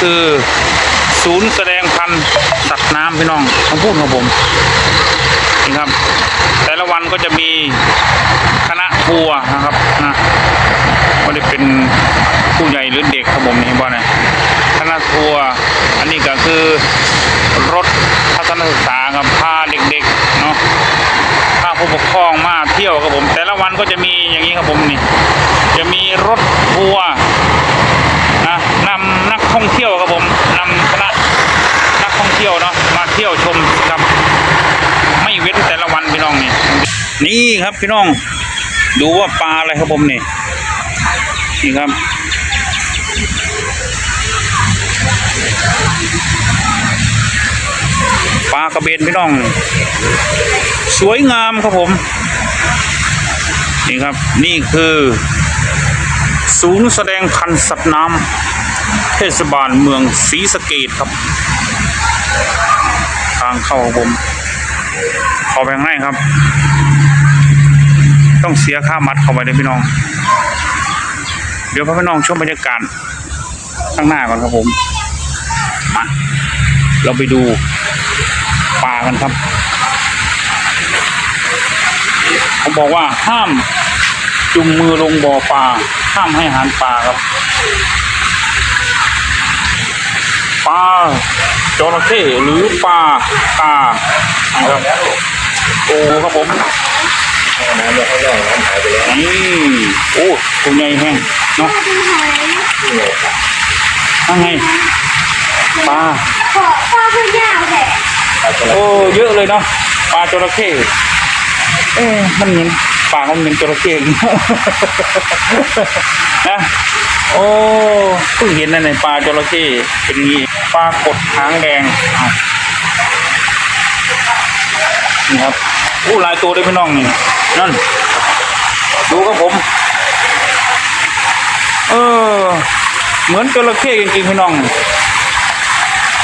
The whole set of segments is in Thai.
คือ ศูนย์แสดงพันธุ์สัตว์น้ำพี่น้องทั้งพูดของผมนี่ครับ แต่ละวันก็จะมีคณะทัวร์นะครับนะไม่ได้เป็นผู้ใหญ่หรือเด็กครับผมนี่เห็นบ่เนี่ยคณะทัวร์อันนี้ก็คือรถทัศนศึกษาครับพาเด็กๆเนาะพาผู้ปกครองมาเที่ยวครับผม แต่ละวันก็จะมีอย่างนี้ครับผมนี่จะมีรถทัวร์ ท่องเที่ยวครับผมนำคณะนักท่องเที่ยวเนาะมาเที่ยวชมครับ ไม่เว้นแต่ละวันพี่น้องนี่นี่ครับพี่น้อง ดูว่าปลาอะไรครับผมนี่นี่ครับปลากระเบนพี่น้อง สวยงามครับผม นี่ครับนี่คือ ศูนย์แสดงพันธุ์สัตว์น้ำ เทศบาลเมืองศรีสะเกดครับ ทางเข้าครับผมขอแบ่งให้ครับ ต้องเสียค่ามัดเข้าไปเลยพี่น้อง เดี๋ยวพพี่น้องชมบรรยากาศข้างหน้าก่อนครับผมมาเราไปดูปลากันครับเขาบอกว่าห้ามจุ่มมือลงบ่อปลาห้ามให้อาหารปลาครับ ปลาจระเข้หรือปลากานะครับโอ้ครับผมน้ำเนี่ยเขาแรงน้ำหายไปแล้วนี่โอ้ตัวใหญ่แห้งเนาะนั่งไงปลาขอพ่อเพื่อนยาวแหละโอ้เยอะเลยเนาะปลาจระเข้เอ๊ะมันเหมือนปลามันเหมือนจระเข้อย่างนี้นะ โอ้เพิ่งเห็นนะในยปลาจระเข้เป็นงี้ปลากดหางแดงนี่ครับโอ้หลายตัวเลยพี่น้องนี่นั่น ดูครับผม เออ เหมือนจระเข้จริงๆพี่น้อง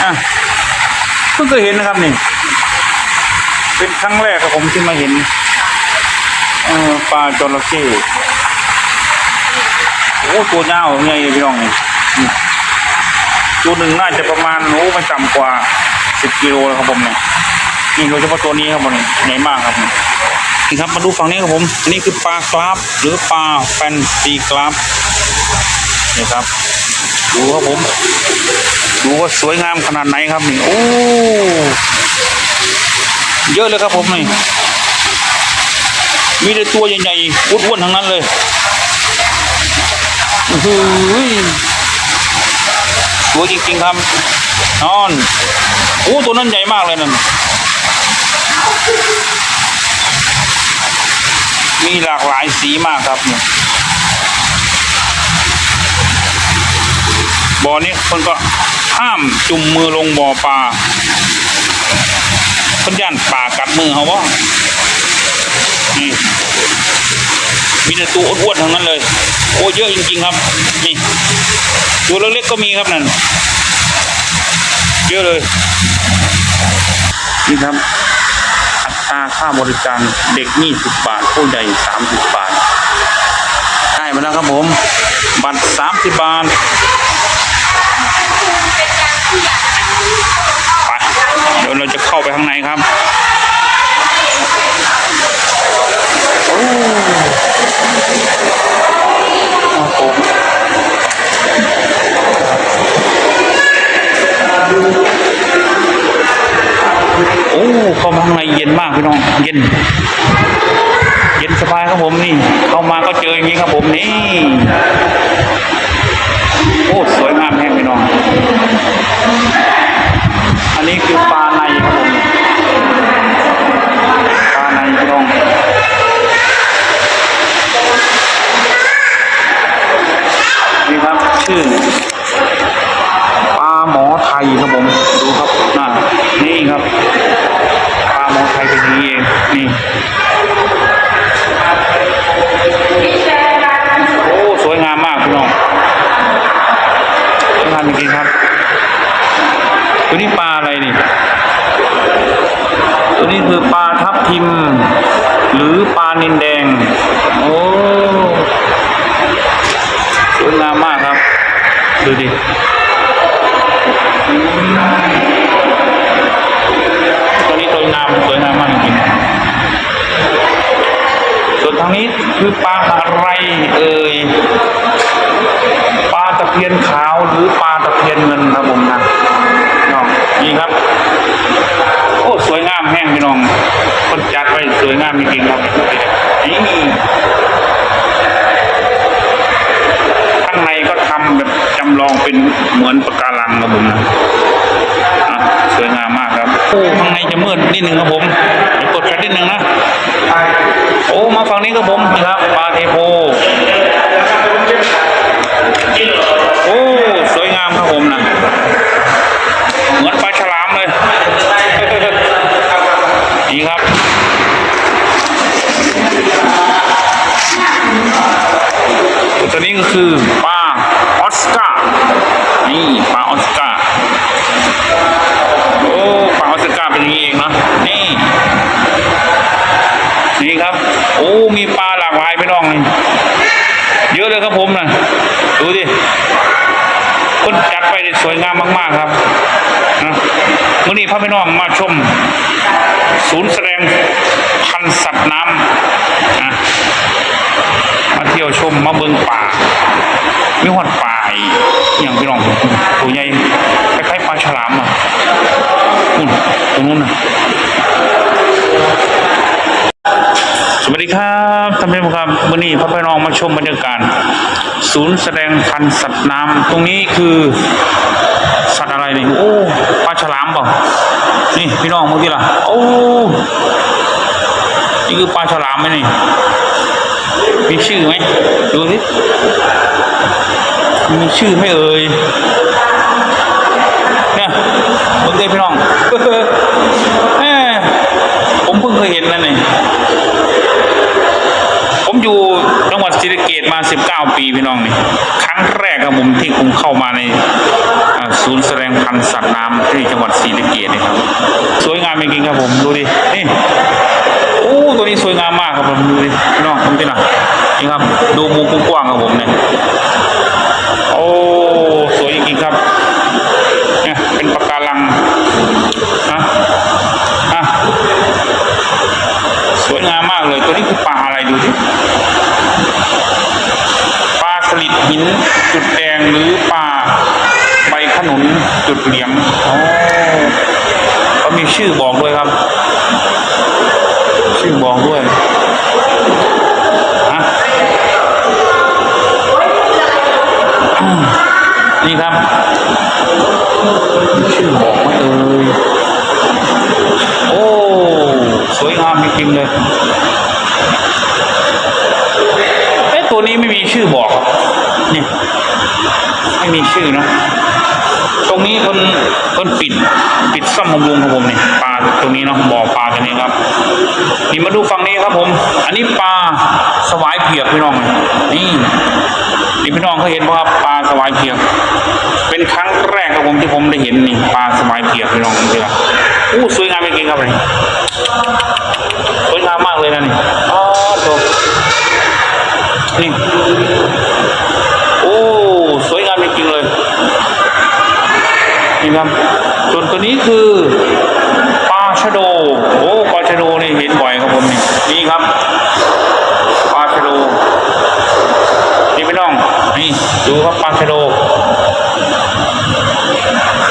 อะเพิ่งเคยเห็นนะครับนี่ เป็นครั้งแรกครับผมที่มาเห็น เออปลาจระเข้ โอ้ตัวยาวไงพี่น้องนี่ตัวหนึ่งน่าจะประมาณโอ้ไม่ต่ำกว่าสิบกิโลครับผมเนี่ยนี่โดยเฉพาะตัวนี้ครับผมใหญ่มากครับนี่ครับมาดูฝั่งนี้ครับผมนี่คือปลากราฟหรือปลาแฟนซีกราฟนี่ครับ ดูครับผม ดูว่าสวยงามขนาดไหนครับนี่โอ้เยอะเลยครับผมนี่มีแต่ตัวใหญ่ๆอ้วนๆทั้งนั้นเลย สวยจริงๆครับนอนโอ้ตัวนั้นใหญ่มากเลยนั่นมีหลากหลายสีมากครับนี่บ่อนี้คนก็ห้ามจุ่มมือลงบ่อปลาเพิ่นย่านปลากัดมือเขาบ่นี่มีแต่ตัวอ้วนๆทั้งนั้นเลย โอ้เยอะจริงๆครับ นี่ตัวเล็กๆก็มีครับนั่น เยอะเลย นี่ครับ อัตราค่าบริการเด็ก20บบาท ผู้ใหญ่30บบาท ได้มาแล้วครับผม บัตร30บาทไปเดี๋ยวเราจะเข้าไปข้างในครับ ข้ามาข้างในเย็นมากพี่น้อง เย็น เย็นสบายครับผมนี่ เข้ามาก็เจออย่างนี้ครับผมนี่ นี่ปลาอะไรนี่ ตัวนี้คือปลาทับทิม หรือปลานินแดง โอ้สวยงามมากครับ ดูดิตัวนี้ตัวงามสวยงามมากจริงส่วนทางนี้คือปลาอะไรเอ่ยปลาตะเพียนขาวหรือปลาตะเพียนเงินครับผมนะ นี่ครับ โอ้สวยงามแห้งพี่น้องคนจัดไว้สวยงามจริงๆครับนี่ข้างในก็ทำแบบจำลองเป็นเหมือนปะการังครับผมนะอะสวยงามมากครับโอ้ข้างในจะมืดนิดนึงครับผมกดแฟลชนิดนึงนะโอ้มาฝั่งนี้ครับผมนี่ครับปลาเทโพโอ้สวยงามครับผมนะเหมือนป นี่ครับ ตัวนี้ก็คือปลาออสการ์นี่ปลาออสการ์โอ้ปลาออสการ์เป็นอย่างนี้เองนะนี่นี่ครับ โอ้มีปลาหลากหลายพี่น้องเยอะเลยครับผมนะดูดิ คนจัดไปได้สวยงามมาก ๆ ครับนะมื่อนี้พาพี่น้องมาชม ศูนย์แสดงพันสัตว์น้ำนะมาเที่ยวชมมาเบิงป่ามีหอดป่าอย่างพี่น้องตัวใหญ่คล้ายๆปลาฉลามอะนู่นตรงนู้นนะสวัสดีครับานผู้ชมครับวันนี้พ่อพี่น้องมาชมบรรยากาศศูนย์แสดงพันธุ์สัตว์น้ำตรงนี้คือสัตว์อะไรนี่โอ้ปลาฉลามเปล่านี่พี่น้องเมื่อกี้ล่ะโอ้นี่คือปลาฉลามไหมนี่มีชื่อไหมดูสิมีชื่อไหมเอ่ยเมื่อกี้พี่น้อง แหม่ผมเพิ่งเคยเห็นนั่นเอง ผมอยู่จังหวัดศรีสะเกดมา 19 ปีพี่น้องนี่ ครั้งแรกครับผมที่ผมเข้ามาในอ่าศูนย์แสดงพันธุ์ สัตว์น้ำที่จังหวัดศรีสะเกดนะครับ สวยงามจริงๆครับผมดูดินี่โอ้ตัวนี้สวยงามมากครับผมดูดิน้องผมที่ไหนนี่ครับ ดูมุมกว้างครับผมเนี่ย นี่ครับชื่อบอกไหมเอ่ยโอ้สวยงามจริงๆเลยเอ๊ะตัวนี้ไม่มีชื่อบอกครับนี่ไม่มีชื่อนะตรงนี้คนคนปิดปิดซ่อมบำรุงครับผมนี่ปลาตรงนี้เนาะบ่อปลาตัวนี้ครับนี่มาดูฝั่งนี้ครับผม อันนี้ปลาสวายเผือกพี่น้องนี่ นี่พี่น้องเคยเห็นป่ะครับปลาสวายเผือกเป็นครั้งแรกครับผมที่ผมได้เห็นนี่ปลาสวายเผือกพี่น้องจริงๆอู้สวยงามจริงครับเลยสวยงามมากเลยนะนี่อ๋อโตนี่โอ้สวยงามจริงๆเลยนี่ครับส่วนตัวนี้คือปลาชะโดโอ้ปลาชะโดนี่เห็นบ่อยครับผมนี่นี่ครับปลาชะโด นี่พี่น้อง นี่ดูครับปลาชะโด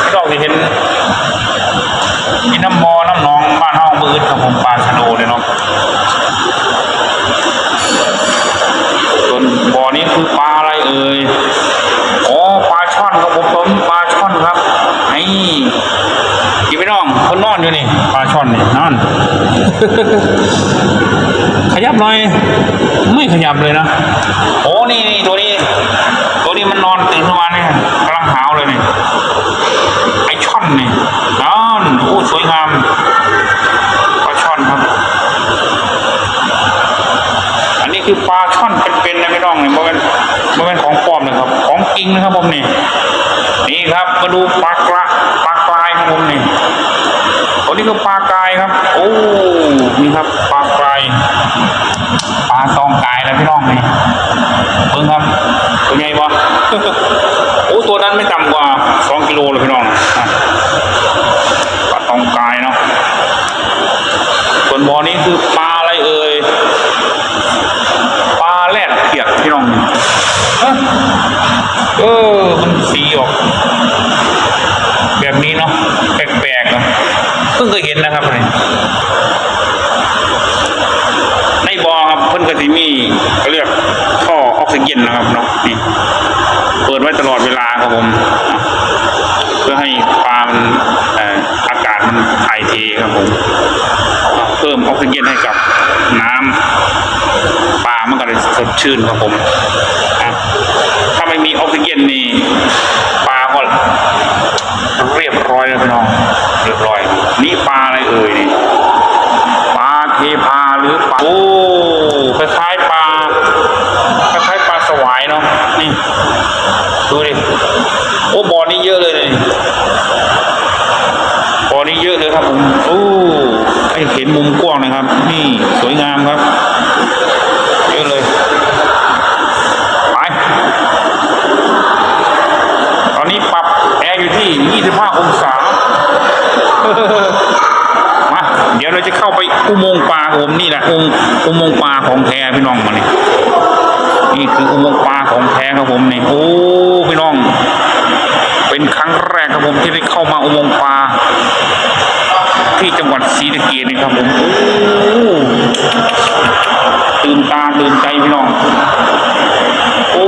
พี่น้องจะเห็นมีน้ำมอ น้ำหนองบ้านห้องมืดครับผมปลาชะโดเลยเนาะ ส่วนบ่อนี้คือปลาอะไรเอ่ย อ๋อปลาช่อนครับผมผมปลาช่อนครับไอ้กี่พี่น้องคนนอนอยู่นี่ปลาช่อนนี่นอน ขยับหน่อย ไม่ขยับเลยนะ โอ้นี่นี่ตัวนี้ ตัวนี้มันนอนตื่นขึ้นมาเนี่ยกำลังหาวเลยนี่ไอช่อนนี่นอนโอ้สวยงามปลาช่อนครับ อันนี้คือปลาช่อนเป็นๆนะพี่น้องเนี่ยมันเป็นมันเป็นของปลอมนะครับ ของจริงนะครับผมนี่นี่ครับ มาดูปลากระปลากรายครับผมนี่ ตันนี้ก็ปลากายครับ โอ้นี่ครับปลากายปลาตองกายนะพี่น้องนี่เพิ่งครับเป็นไงวะโอ้ตัวนั้นไม่ต่ำกว่าสองกิโลเลยพี่น้องปลาตองกายเนาะส่วนบ่อนี้คือปลาอะไรเอ่ยปลาแรดเปียกพี่น้องเออมันสีออก แบบนี้เนาะแปลก พิ่งเคยเห็นนะครับในบอครับเพิ่นก็สิมีเขาเรียกท่อออกซิเจนนะครับเนาะนี่เปิดไว้ตลอดเวลาครับผม เพื่อให้ปลามันอากาศมันถ่ายเทครับผมเพิ่มออกซิเจนให้กับน้ำปลามันก็เลยสดชื่นครับผมถ้าไม่มีออกซิเจนนี่ปลาก็เรียบร้อยแล้วพี่น้องเรียบร้อย นี่ปลาอะไรเอ่ยนี่ ปลาเทพาหรือปลาโอ้คล้ายๆปลาคล้ายๆปลาสวายเนาะนี่ดูดิโอ้บ่อนี้เยอะเลยนี่บ่อนี้เยอะเลยครับผมโอ้ให้เห็นมุมกว้างนะครับ นี่สวยงามครับ เยอะเลยไปตอนนี้ปรับแอร์อยู่ ที่ 25 องศา มา เดี๋ยวเราจะเข้าไปอุโมงค์ปลาครับผมนี่แหละอุโมงค์อุโมงค์ปลาของแท้พี่น้องมานี่นี่คืออุโมงค์ปลาของแท้ครับผมนี่โอ้พี่น้อง เป็นครั้งแรกครับผมที่ได้เข้ามาอุโมงค์ปลาที่จังหวัดศรีสะเกษนี่ครับผมตื่นตาตื่นใจพี่น้อง โอ้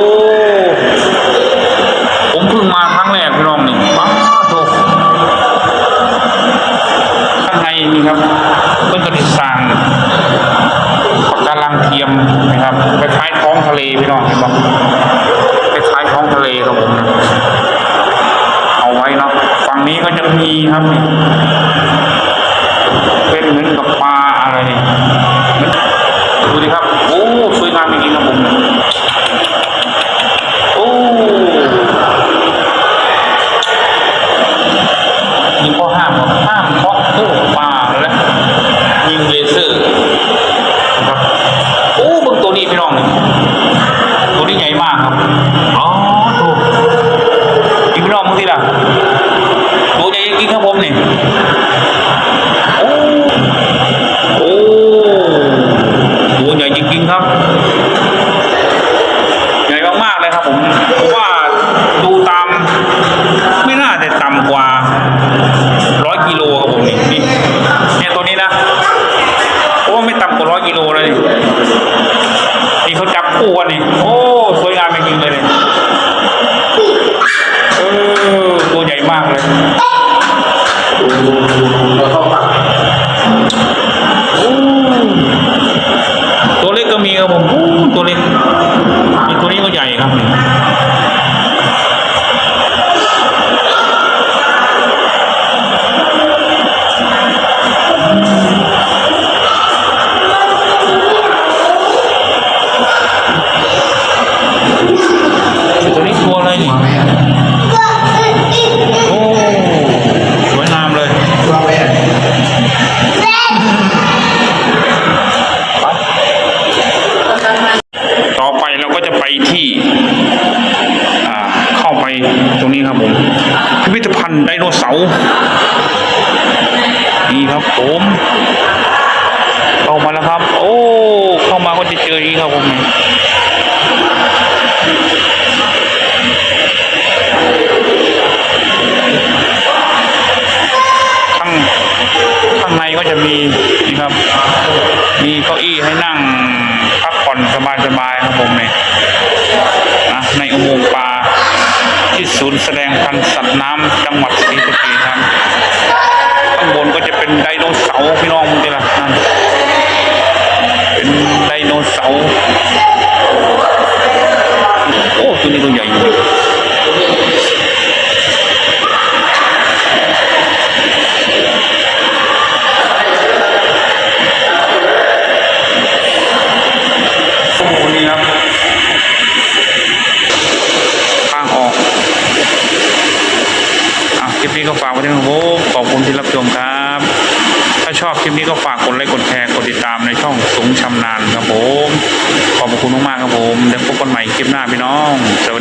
ก็จะมีนี่ครับ มีเก้าอี้ให้นั่งพักผ่อนสบายๆครับผมเนี่ยนะในอุโมงค์ปลาที่ศูนย์แสดงพันธุ์สัตว์น้ำจังหวัดศรีสะเกษครับข้างบนก็จะเป็นไดโนเสาร์พี่น้องมึงดิล่ะนั่นเป็นไดโนเสาร์โอ้ตัวนี้ตัวใหญ่อยู่ คลิปนี้ก็ฝากกดไลค์กดแชร์กดติดตามในช่องสูงชำนาญครับผม ขอบคุณมากๆครับผม เดี๋ยวพบกันใหม่คลิปหน้าพี่น้องสวัสดี